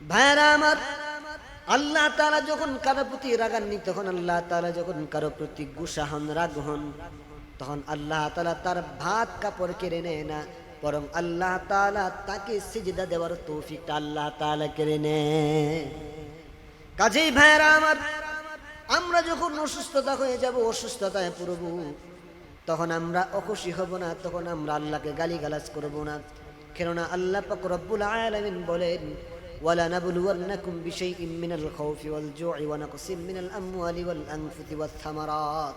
ভাইরা আমার, আল্লাহ তালা যখন কারও প্রতি রাগান্বিত তখন আল্লাহ তালা যখন কারও প্রতি গুসা হন, রাগ হন, তখন আল্লাহ তালা তার ভাত কাপড় কেড়ে নেয় না, বরং আল্লাহ তালা তাকে সিজদা দেওয়ার তৌফিকটা আল্লাহ তালা কেড়ে নেয়। কাজেই ভাইরা আমার, আমরা যখন অসুস্থতা হয়ে যাব, অসুস্থতায় পড়ব, তখন আমরা অখুশি হব না, তখন আমরা আল্লাহকে গালিগালাজ করব না। কেননা আল্লাহ পাক রব্বুল বলেন ولنبلونكم بشيء من الخوف والجوع ونقص من الأموال والأنفس والثمرات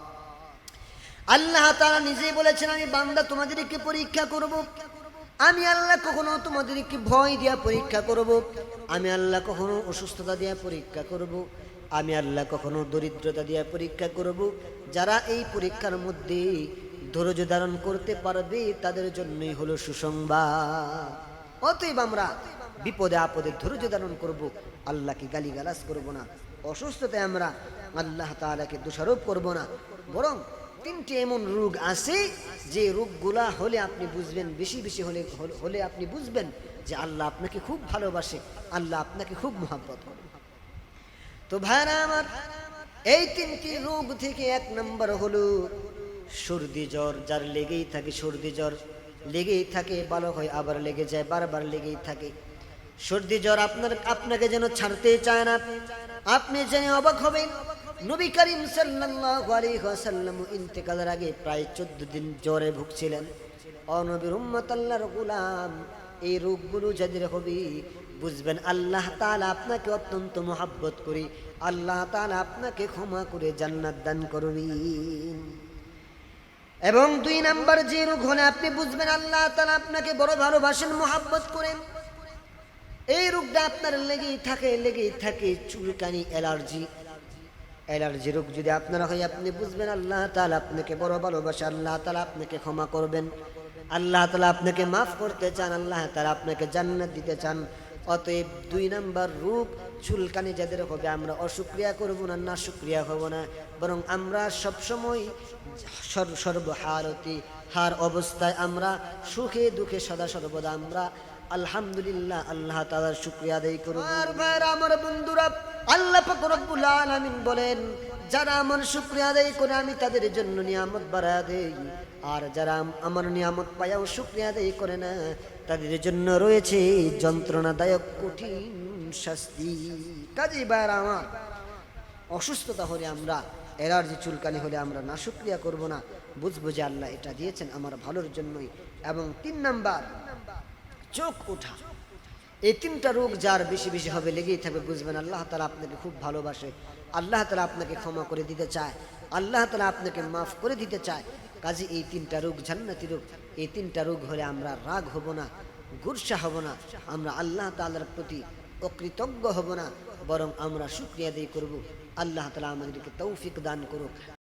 আল্লাহ তারা নিজেই বলেছেন আমি বান্দা তোমাদেরকে পরীক্ষা করব আমি আল্লাহ কখনো তোমাদেরকে ভয় দিয়া পরীক্ষা করব আমি আল্লাহ কখনো অসুস্থতা দিয়া পরীক্ষা করব আমি আল্লাহ কখনো দরিদ্রতা দিয়া পরীক্ষা করব যারা এই পরীক্ষার মধ্যে ধৈর্য ধারণ করতে পারবে তাদের জন্যই হলো সুসংবাদ অতএব আমরা বিপদে আপদে ধৈর্য ধারণ করব, আল্লাহকে গালিগালাজ করব না, অসুস্থতায় আমরা আল্লাহ তাআলাকে দোষারোপ করব না। বরং তিনটি এমন রোগ আছে যে রোগগুলা হলে আপনি বুঝবেন, বেশি বেশি হলে হলে আপনি বুঝবেন যে আল্লাহ আপনাকে খুব ভালোবাসে, আল্লাহ আপনাকে খুব মহাব্বত করে। তো ভাইরা আমার, এই তিনটি রোগ থেকে এক নম্বর হলো সর্দি জ্বর, যার লেগেই থাকে সর্দি জ্বর। লেগেই থাকে ভালো হয় আবার লেগে যায়, বারবার লেগেই থাকে। সর্দি জ্বর আপনার, আপনাকে যেন ছাড়তে চায় না। আপনি জেনে অবাক হবেন, নবী করিম ওয়াসাল্লাম ইন্তেকালের আগে প্রায় 14 দিন জ্বরে ভুগছিলেন। অনবীর উম্মত আল্লাহর গোলাম, এই রোগগুলো যাদের হবে, বুঝবেন আল্লাহ তাআলা আপনাকে অত্যন্ত মহাব্বত করি। আল্লাহ তাআলা আপনাকে ক্ষমা করে জান্নাত দান করবেন। এবং দুই নাম্বার যে রোগ হলে আপনি বুঝবেন আল্লাহ তাআলা আপনাকে বড় ভালোবাসেন, মহাব্বত করেন। এই রোগটা আপনার লেগেই থাকে লেগেই থাকে চুলকানি, অ্যালার্জি। অ্যালার্জি রোগ যদি আপনারা হয়, আপনি বুঝবেন আল্লাহ তাআলা আপনাকে বড় ভালোবাসে, আল্লাহ তালা আপনাকে ক্ষমা করবেন। আল্লাহ তালা আপনাকে মাফ করতে চান, আল্লাহ তাআলা আপনাকে জান্নাত দিতে চান। অতএব দুই নাম্বার রূপ চুলকানি যাদের হবে, আমরা অসুক্রিয়া করব না না সুক্রিয়া হব না। বরং আমরা সবসময় সর্ব সর্বহারতি, হার অবস্থায় আমরা সুখে দুঃখে সদা সর্বদা আমরা আলহামদুলিল্লাহ, আল্লাহ তাআলার শুকরিয়া আদায় করব। আর আমার বন্ধুরা, আল্লাহ রব্বুল আলামিন বলেন যারা আমার শুকরিয়া আদায় করে আমি তাদের জন্য নিয়ামত বাড়ায় দেই। আর যারা আমার নিয়ামত পায়াও শুকরিয়া আদায় করে না, তাদের জন্য রয়েছে যন্ত্রণাদায়ক কঠিন শাস্তি। কাজী ভাইরা আমার অসুস্থতা হলে আমরা, অ্যালার্জি চুলকানি হলে আমরা না শুক্রিয়া করব না। বুঝব যে আল্লাহ এটা দিয়েছেন আমার ভালোর জন্যই। এবং তিন নাম্বার, চোখ ওঠা। এই তিনটা রোগ যার বেশি বেশি হবে, লেগেই থাকবে, বুঝবেন আল্লাহ তালা আপনাকে খুব ভালোবাসে। আল্লাহ তালা আপনাকে ক্ষমা করে দিতে চায়। আল্লাহ তালা আপনাকে মাফ করে দিতে চায়। কাজে এই তিনটা রোগ জান্নাতি রোগ। এই তিনটা রোগ হলে আমরা রাগ হব না, গুরসা হব না, আমরা আল্লাহ তালার প্রতি অকৃতজ্ঞ হব না, বরং আমরা শুক্রিয়া দিয়ে করব। আল্লাহ তালা আমাদেরকে তৌফিক দান করুক।